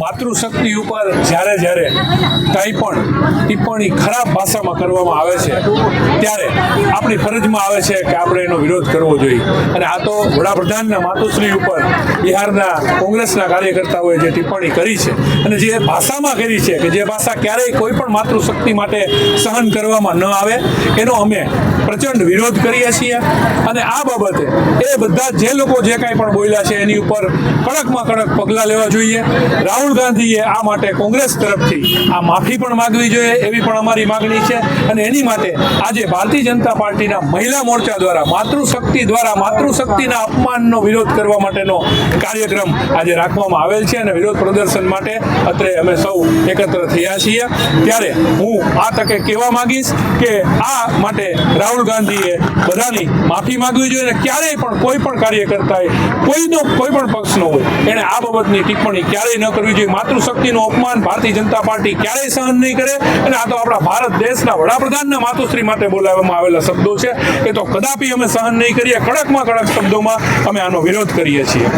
માતૃશક્તિ ઉપર જ્યારે જ્યારે કંઈ પણ ટિપ્પણી ખરાબ ભાષામાં કરવામાં આવે છે, ત્યારે આપણી ફરજમાં આવે છે કે આપણે એનો વિરોધ કરવો જોઈએ. અને આ તો વડાપ્રધાનના માતુશ્રી ઉપર બિહારના કોંગ્રેસના કાર્યકર્તાઓએ જે ટિપ્પણી કરી છે અને જે ભાષામાં કરી છે કે જે ભાષા ક્યારેય કોઈ પણ માતૃશક્તિ માટે સહન કરવામાં ન આવે, એનો અમે પ્રચંડ વિરોધ કરીએ છીએ. અને આ બાબતે એ બધા જે લોકો જે કાંઈ પણ બોલ્યા છે, એની ઉપર કડકમાં કડક પગલાં લેવા જોઈએ. રાહુલ ગાંધીએ આ માટે કોંગ્રેસ તરફથી આ માફી પણ માગવી જોઈએ એવી પણ અમારી માગણી છે. અને એની માટે આજે ભારતીય જનતા પાર્ટીના મહિલા મોરચા દ્વારા માતૃશક્તિ દ્વારા માતૃશક્તિના અપમાનનો વિરોધ કરવા માટેનો કાર્યક્રમ આજે રાખવામાં આવેલ છે અને વિરોધ પ્રદર્શન માટે અત્રે અમે સૌ એકત્ર થયા છીએ. ત્યારે હું આ તકે કહેવા માંગીશ કે આ માટે રાહુલ ગાંધીએ બધાની માફી માંગવી જોઈએ અને ક્યારેય પણ કોઈ પણ કાર્યકર્તાએ કોઈનો કોઈ પણ પક્ષનો હોય, એણે આ બાબતની ટિપ્પણી ક્યારેય ન કરવી જોઈએ. માતૃશક્તિનું અપમાન ભારતીય જનતા પાર્ટી ક્યારેય સહન નહીં કરે અને આ તો આપણા ભારત દેશના વડાપ્રધાનના માતુશ્રી માટે બોલાવવામાં આવેલા શબ્દો છે. એ તો કદાપી અમે સહન નહીં કરીએ. કડકમાં કડક શબ્દોમાં અમે આનો વિરોધ કરીએ છીએ.